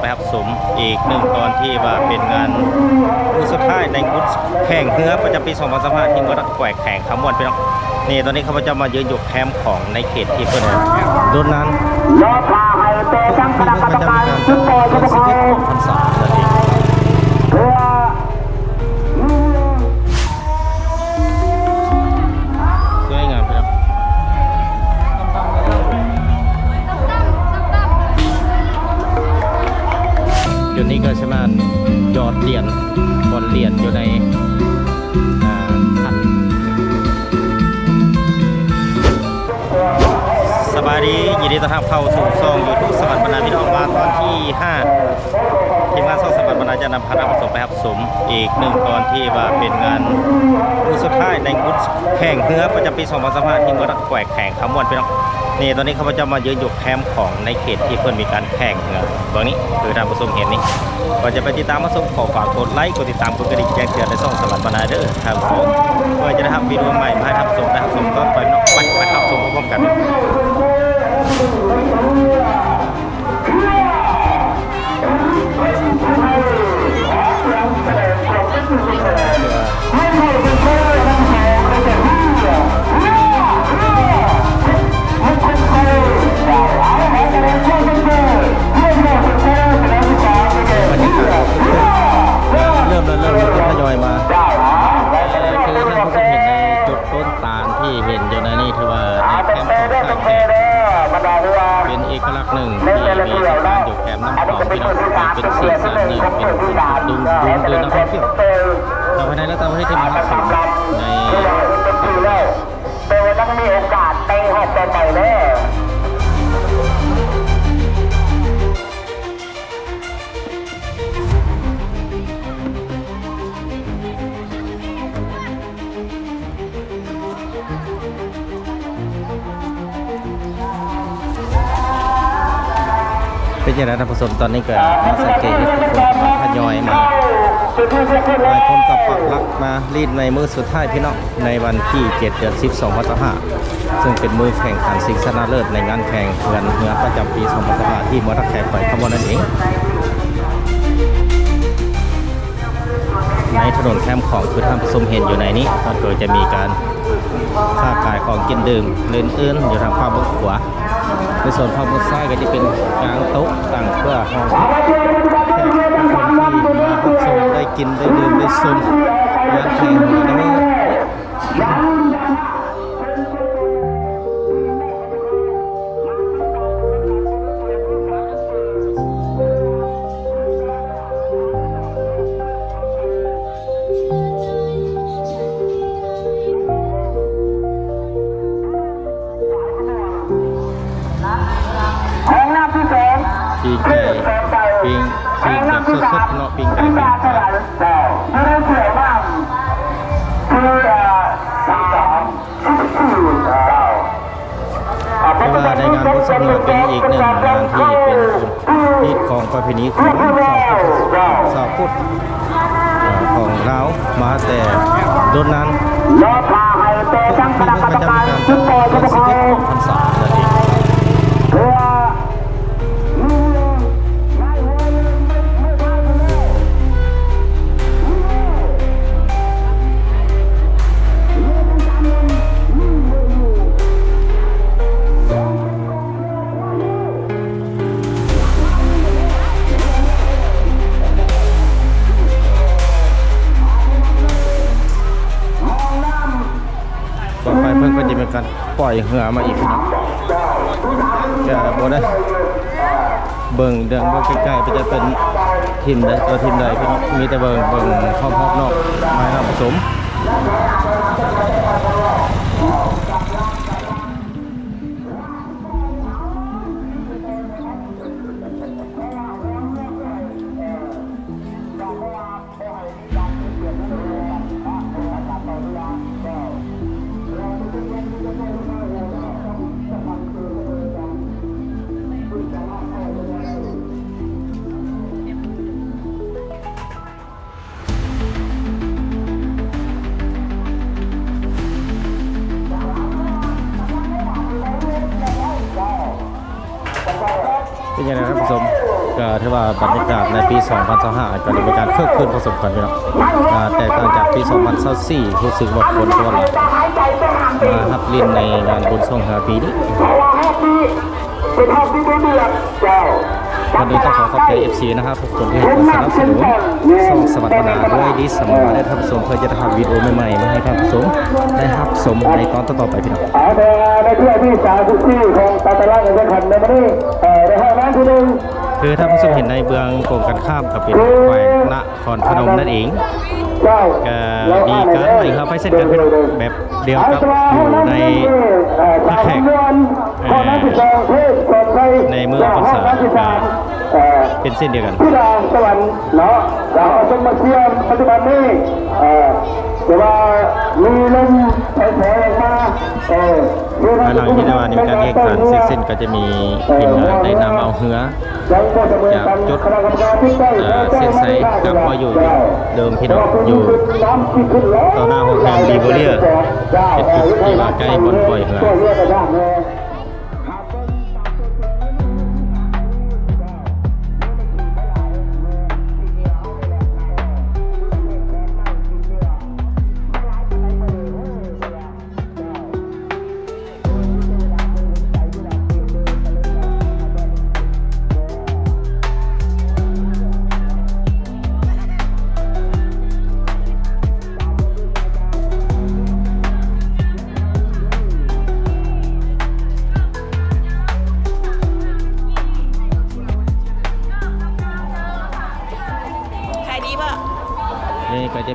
ไปรับสมอีกหนึ่งตอนที่ว่าเป็นงานมือสุดท้ายในกุศแข่งเรือประจำปี2025ที่เมืองแขวกแข่งขมวนไปเนาะนี่ตอนนี้เขาจะมายืนอยู่แคมป์ของในเขตที่เพื่อนรุ่นนั้นยอดพาให้เตะทั้งคณะกรรมการชุดโตชุดโตพรรษา เหรียญอยู่ในพันสบายดียินดีต้อนรับเข้าสู่ซองยูทูบสวัสดิ์บรรณาพี่น้องมาตอนที่ 5 ทีมงานซองสวัสดิ์บรรณาจะนำพาท่านผู้ชมไปรับสมอีกหนึ่งตอนที่ว่าเป็นงานมือสุดท้ายในกุศแข่งเรือประจำปี 2025ที่เมืองแขวกแข่งขมวนไปเนาะ นี่ตอนนี้เขาจะมายืนอยู่แคมป์ของในเขตที่เพื่อนมีการแข่งนะตอตรงนี้คือทางผู้ชมเห็นนี่ก่อนจะไปติดตามผู้ชมขอฝากกดไลค์กดติดตามกดกระดิ่งแจ้งเตือนในส่องสลัดบรรณาเด้อครับผมเพื่อจะได้ทำวิดีโอใหม่มาให้ท่านผู้ชมได้รับชมก็ไปนาะไปนะครับ นอย่างไรท่านผู้ชมตอนนี้ก็มาสังเกตเห็นทุกคนทยอยมาหลายคนกับปักลักมารีดในมือสุดท้ายพี่น้องในวันที่ 7 เดือน 12พฤษภาซึ่งเป็นมือแข่งขันสิงห์ชนะเลิศในงานแข่งเพื่อนเรือประจำปี2025ที่มอเตอร์แข่งไปขบวนนั่นเอง ในถนนแคมของคือท่านผู้ชมเห็นอยู่ในนี้ก็จะมีการ ค้าขายของกินดื่มเล่นเอื้นอยู่ทางภาคบนขวาในส่วนฝั่งบนซ้ายก็จะเป็นกลางโต๊ะตั้งเพื่อห้องแขกคนที่มารับชมได้กินได้ดื่มได้ชมงานแข่งในนี้ ประเพณีของชาวพุทธชาวพุทธของเรามาแต่ดนนั้นยอดพาให้เตะทั้งคณะกรรมการชุดโตชุดโตพรรษานั่นเอง การปล่อยเหือมาอีกนะจะบนะเบิ่งเดืองเบิ่งใกล้ๆไปจะเป็นทีมใดตัวทีมใดพี่น้องมีแต่เบิ่งเบิ่งข้อมๆนอกไม้น้ำผสม ถือว่าบรรยากาศในปี 2025ก็ได้มีการเคลื่อนคืนพอสมควรพี่น้องอ่าแต่ต่างจากปี 2024รู้สึกว่าคนตัวหลายมาฮับลินในงานบุญส่งหาปีนี้เป็นห้องที่ดูเดือดเจ้าวันนี้ต้องขอขอบใจ FC นะครับทุกคนที่ให้การสนับสนุนส่งสวัสดินาด้วยดีสมมาได้ทำสมเพื่อจะทำวิดีโอใหม่ๆมาให้ท่านผู้ชมได้รับชมในตอนต่อไปพี่น้องเอาแต่ในเที่ยวที่สามสิบสี่ของตาตะลังในขันในวันนี้เอ่อในห้องน้ำที่หนึ่ง คือถ้าผู้ชมเห็นในเบืองโกงกันข้ามกับเป็นแขวงนครพนมนั่นเองจ้าก็มีการไหลเข้าไปเส้นกันเป็นแบบเดียวกับอยู่ในพระแขกเอ่อในเมืองพันษาก็ เป็นเส้นเดียวกันที่ดาวสวรรค์เนาะเราเอาสมมาเชียมปัจจุบันนี้เออแต่ว่ามีลมแผ่ออกมาเออภายหลังที่ได้ว่าในการแข่งขันเซ็กเส้นก็จะมีทีมงานได้นำเอาเหือจากจุดเอ่อเส้นไซกับมาอยู่เดิมพี่น้องอยู่ต่อหน้าห้องแรมดีโบเรียเป็นจุดที่ว่าใกล้บนปล่อยเหือ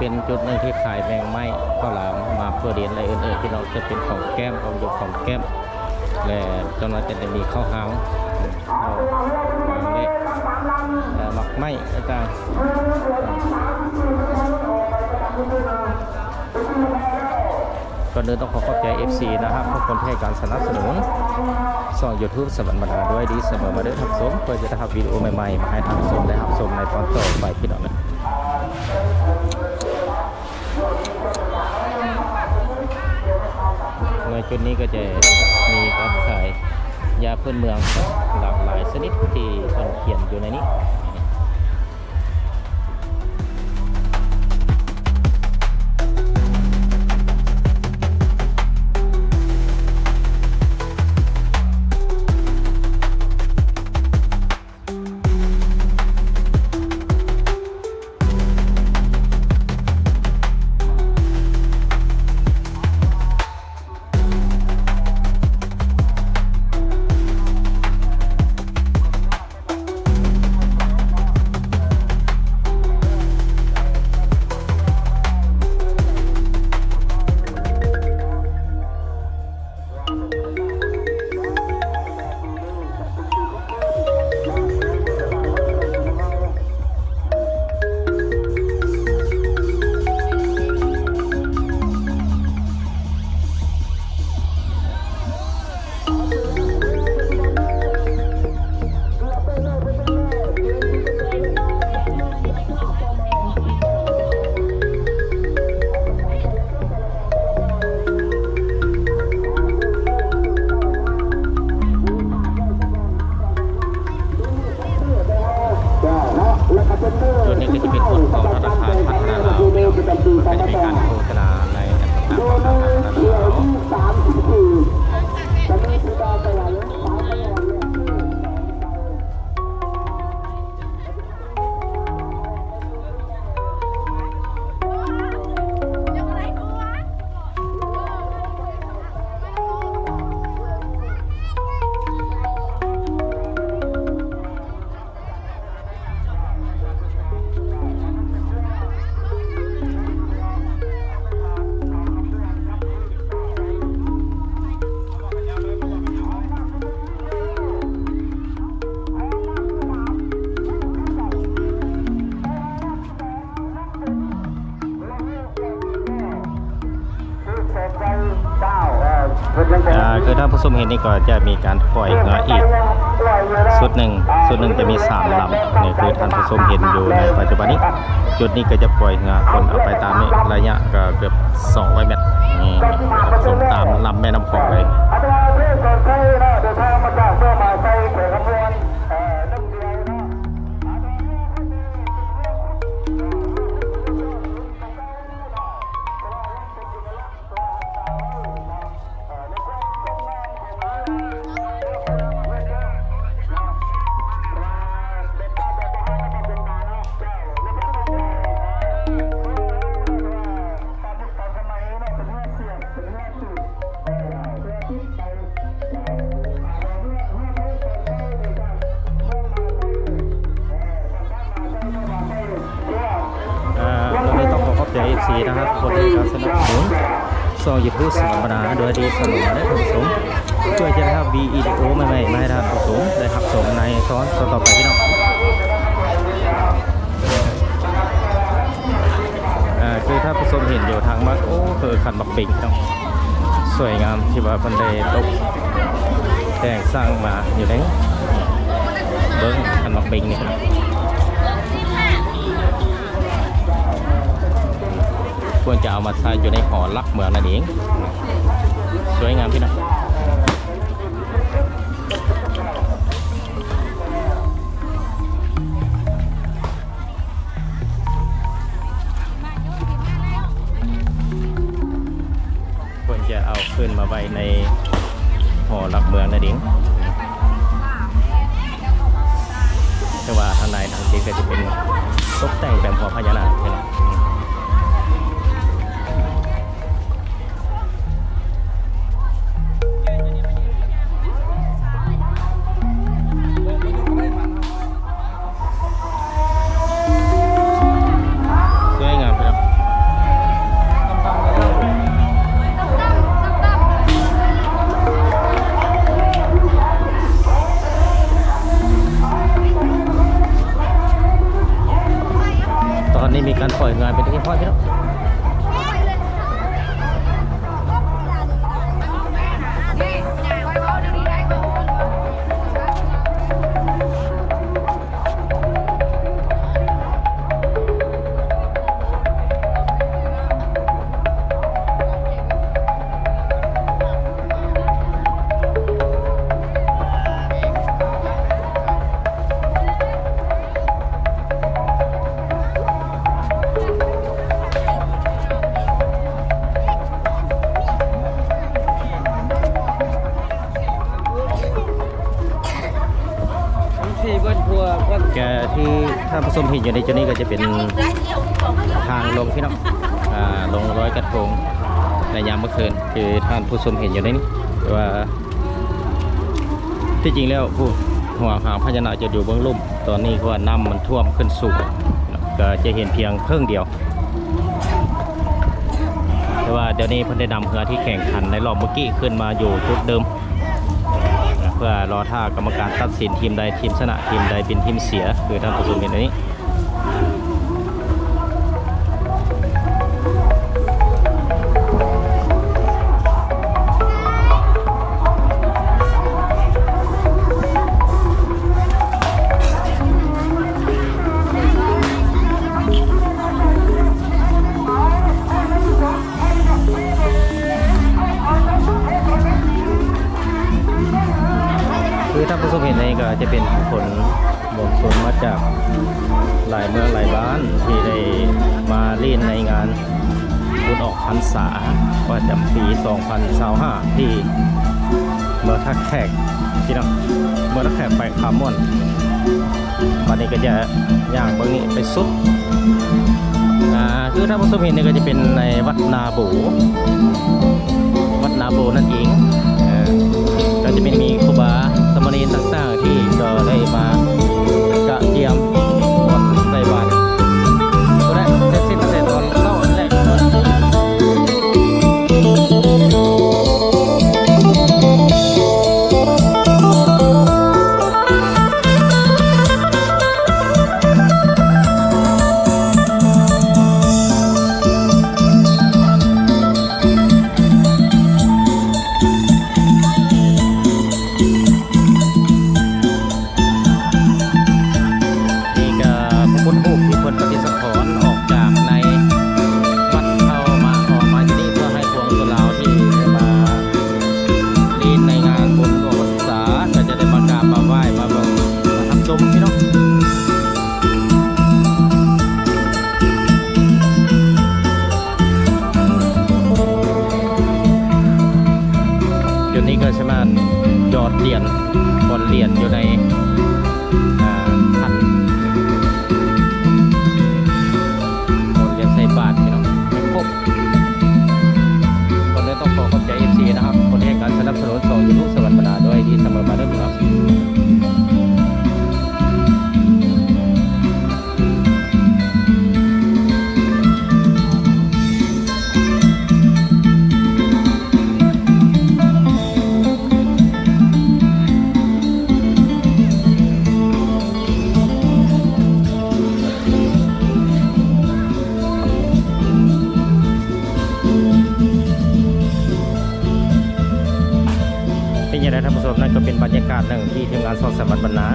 เป็นจุดหนึ่งที่ขายแมงไม้ข้าวหลามมาเพื่อเรียนอะไรอื่นๆที่เราจะเป็นของแก้มของยกของแก้มและจนเราจะมีข้าวหางข้าวหมักไม้อาจารย์ก่อนอื่นต้องขอขอบใจ FC นะครับทุกคนที่ให้การสนับสนุนส่อง YouTube สวรรค์บรรดาด้วยดีเสมอมาด้วยทับชมเพื่อจะได้ทำวิดีโอใหม่ๆ มาให้ท่านผู้ชมได้รับชมในตอนต่อไปพี่น้องนะ ชุดนี้ก็จะมีการขายยาพื้นเมืองหลากหลายชนิดที่คนเขียนอยู่ในนี้ มเห็นนี่ก็จะมีการปล่อยเงาอีกสุดหนึ่งสุดหนึ่งจะมีสามลำนี่คือท่านผู้ชมเห็นอยู่ในปัจจุบันนี้ จุดนี้ก็จะปล่อยเงาคนเอาไปตามนี้ระยะก็เกือบ200เมตรนี่ชมตามลำแม่น้ำคลองเลย ใจ FC นะครับคนที่การสนับสนุนซองยูทูบสมนาโดยดีเสมอและผู้ชมช่วยจะได้ครับวีอีดีโอใหม่ๆมาให้ท่านผู้ชมได้รับชมในตอนต่อไปพี่น้องอ่าคือถ้าผู้ชมเห็นอยู่ทางมักโอ้คือขันบักปิงพี่น้องสวยงามที่ว่าเพันไดตกแต่งสร้างมาอยู่ในเบิ้งขันบักปิงนี่ครับ ควรจะเอามาใส่อยู่ในหอลักเมืองนั่นเอง สวยงามพี่นะควรจะเอาขึ้นมาไว้ในหอลักเมืองนั่นเองแต่ว่าทางในทางที่ก็จะเป็นตกแต่งแบบพอพญานาคใช่ไหม แกที่ท่านผู้ชมเห็นอยู่ในจุดนี้ก็จะเป็นทางลงพี่น้องอ่าลงร้อยกระทงในยามเมื่อคืนคือท่านผู้ชมเห็นอยู่ในนี้ว่า ที่จริงแล้วผู้หัวหางพญานาคจะอยู่เบื้องลุ่ม ตอนนี้เพราะว่าน้ำมันท่วมขึ้นสูงก็จะเห็นเพียงเครื่องเดียวแต่ว่าเดี๋ยวนี้พิ่นได้นำเรือที่แข่งขันในรอบเมื่อกี้ขึ้นมาอยู่จุดเดิม พื่อรอท่ากรรมการตัดสินทีมใดทีมชนะทีมใดเป็นทีมเสียคือท่านผู้ชมเห็นอันนี้ เมืองทักแขกพี่น้องเมืองทักแขกไปคาม่อนวันนี้ก็จะย่างเบางนี้ไปสุดคือท่าผู้ชมเห็นนี่ก็จะเป็นในวัดนาโบวัดนาโบนั่นเองก็จะเป็นมีครูบาสมณรต่างๆที่ก็ได้มากระเทียม รียนบนเหรียญอยู่ใน สอนสวรรค์บรรณา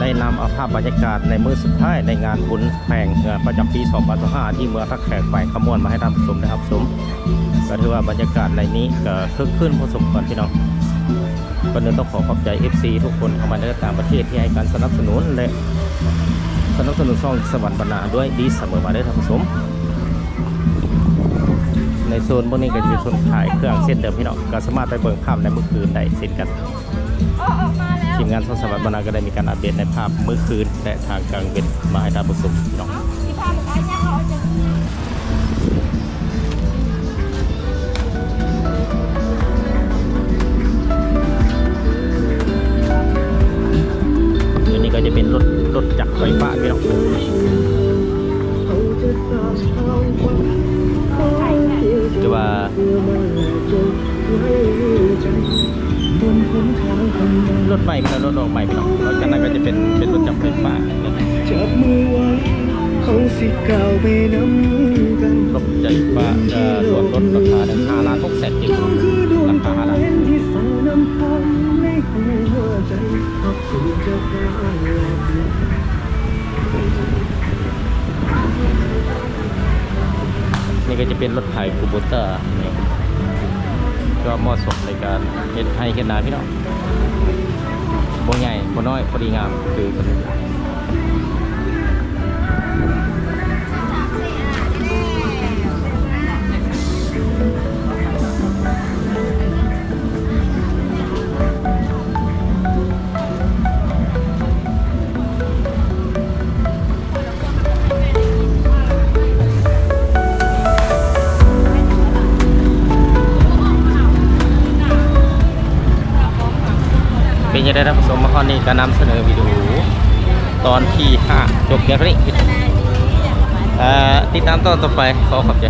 ได้นำเอาภาพบรรยากาศในมือสุดท้ายในงานบุญแข่งประจำปี2025ที่เมืองทักแขกไปขมวนมาให้ท่านผู้ชมได้รับชมก็ถือว่าบรรยากาศในนี้ก็คึกคืนพอสมควรพี่น้องก็นึงต้องขอขอบใจ FC ทุกคนเข้ามาในต่างประเทศที่ให้การสนับสนุนและสนับสนุนช่องสวรรค์บรรณาด้วยดีเสมอมาได้ท่านผู้ชมในโซนพวกนี้ก็จะเป็นโซนขายเครื่องเส้นเดิมพี่น้องก็สามารถไปเบิ่งภาพในเมื่อคืนได้เช่นกัน ทีมงานสวัสดิ์บรรณาก็ได้มีการอัปเดตในภาพเมื่อคืน และทางกลางเว็นมาให้ท่านผู้ชมพี่น้องอันนี้ก็จะเป็นรถรถจักรไฟฟ้าพี่น้อง ถใหม่เป็นรถออกใหม่พี่น้องแล้วจากนั้นก็จะเป็นเป็นรถจักรไฟฟ้าจับมือไว้เขาสิก้าวไปน้ำกันรถไฟฟ้าเอ่อส่วนรถราคาหนึ่งห้าล้านหกแสนจิ๋วคือดวงราตาคาห้าล้านที่ส่องน้ำตาในหัวใจพักสูงจะกล้าแลกเปลี่ยนนี่ก็จะเป็นรถไถคูโบเตอร์นี่ก็เหมาะสมในการเฮ็ดให้เฮ็ดนาพี่น้อง บ่ใหญ่บ่น้อยพอดีงามคือ็นยังได้รับผสมมาข้อนี้ก็นำเสนอวิดีโอตอนที่ 5 จบเพียงเท่านี้ติดตามตอนต่อไปขอขอบใจ